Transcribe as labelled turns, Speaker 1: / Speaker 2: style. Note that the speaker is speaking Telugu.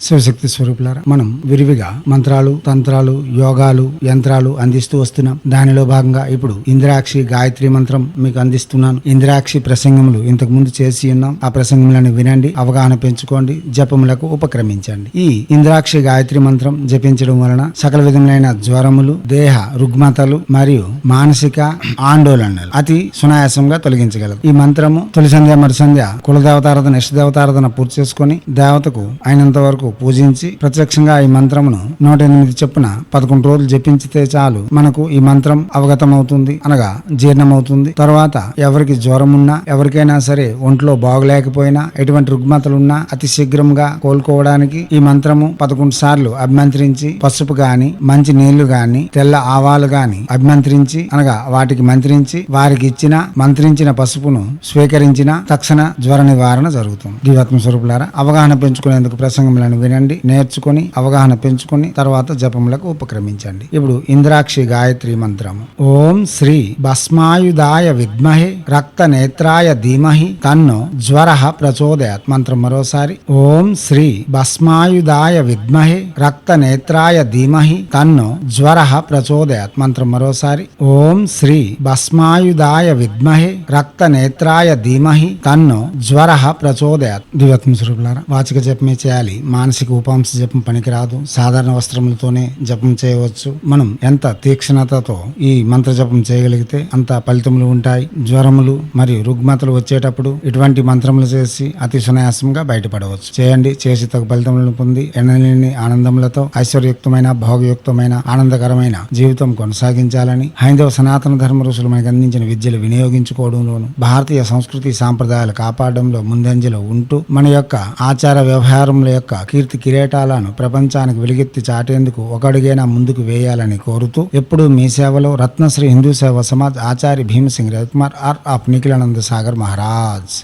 Speaker 1: శివశక్తి స్వరూపులారా మనం విరివిగా మంత్రాలు తంత్రాలు యోగాలు యంత్రాలు అందిస్తూ వస్తున్నాం. దానిలో భాగంగా ఇప్పుడు ఇంద్రాక్షి గాయత్రి మంత్రం మీకు అందిస్తున్నాను. ఇంద్రాక్షి ప్రసంగములు ఇంతకు ముందు చేసి ఉన్నాం. ఆ ప్రసంగములను వినండి అవగాహన పెంచుకోండి జపములకు ఉపక్రమించండి. ఈ ఇంద్రాక్షి గాయత్రి మంత్రం జపించడం వలన సకల విధములైన జ్వరములు దేహ రుగ్మతలు మరియు మానసిక ఆందోళనలు అతి సునాయాసంగా తొలగించగలదు ఈ మంత్రము తొలి సంధ్య మరుసంధ్య కులదేవతారాధన ఇష్టదేవతారాధన పూర్తి చేసుకొని దేవతకు అయినంత వరకు పూజించి ప్రత్యక్షంగా ఈ మంత్రమును నూట ఎనిమిది చొప్పున పదకొండు రోజులు జపించితే చాలు మనకు ఈ మంత్రం అవగతమవుతుంది అనగా జీర్ణమవుతుంది. తర్వాత ఎవరికి జ్వరం ఉన్నా ఎవరికైనా సరే ఒంట్లో బాగులేకపోయినా ఎటువంటి రుగ్మతలున్నా అతి శీఘ్రంగా కోలుకోవడానికి ఈ మంత్రము పదకొండు సార్లు అభిమంత్రించి పసుపు గాని మంచి నీళ్ళు గాని తెల్ల ఆవాలు గాని అభిమంత్రించి అనగా వాటికి మంత్రించి వారికి ఇచ్చిన మంత్రించిన పసుపును స్వీకరించిన తక్షణ జ్వర నివారణ జరుగుతుంది. జీవాత్మ స్వరూపులారా అవగాహన పెంచుకునేందుకు ప్రసంగములను వినండి నేర్చుకుని అవగాహన పెంచుకుని తర్వాత జపములకు ఉపక్రమించండి. ఇప్పుడు ఇంద్రాక్షి గాయత్రి మంత్రము. ఓం శ్రీ భస్మాయుధాయ విద్మహే రక్త నేత్రాయ ధీమహి తన్నో జ్వర ప్రచోదయాత్ మంత్రం మరోసారి. ఓం శ్రీ భస్మాయుధాయ విద్మహే రక్త నేత్రాయ ధీమహి తన్నో జ్వర ప్రచోదయాత్ మంత్రం మరోసారి. ఓం శ్రీ భస్మాయుధాయ విద్మహే రక్త నేత్రాయ ధీమహి తన్నో జ్వర ప్రచోదయాత్. దివత్మ స్వరూపులారా వాచిక జపమే చేయాలి. మానసిక ఉపాంశ జపం పనికిరాదు. సాధారణ వస్త్రములతోనే జపం చేయవచ్చు. మనం ఎంత తీక్షణతతో ఈ మంత్ర జపం చేయగలిగితే అంత ఫలితములు ఉంటాయి. జ్వరములు మరియు రుగ్మతలు వచ్చేటప్పుడు ఇటువంటి మంత్రములు చేసి అతి సునాయాసంగా బయటపడవచ్చు. చేయండి. చేసి తగు ఫలితములను పొంది ఎనలేని ఆనందములతో ఐశ్వర్యుక్తమైన భోగయుక్తమైన ఆనందకరమైన జీవితం కొనసాగించాలని హైందవ సనాతన ధర్మ ఋషులు మనకు అందించిన విద్యలు వినియోగించుకోవడంలోను భారతీయ సంస్కృతి సాంప్రదాయాలు కాపాడడంలో ముందంజలో ఉంటూ మన యొక్క ఆచార వ్యవహారముల యొక్క కీర్తి కిరీటాలను ప్రపంచానికి వెలుగెత్తి చాటేందుకు ఒకడుగైనా ముందుకు వేయాలని కోరుతూ ఎప్పుడూ మీ సేవలో రత్నశ్రీ హిందూ సేవ సమాజ్ ఆచార్య భీమసింగ్ రవికుమార్ ఆర్ ఆఫ్ నిఖిలానంద సాగర్ మహారాజ్.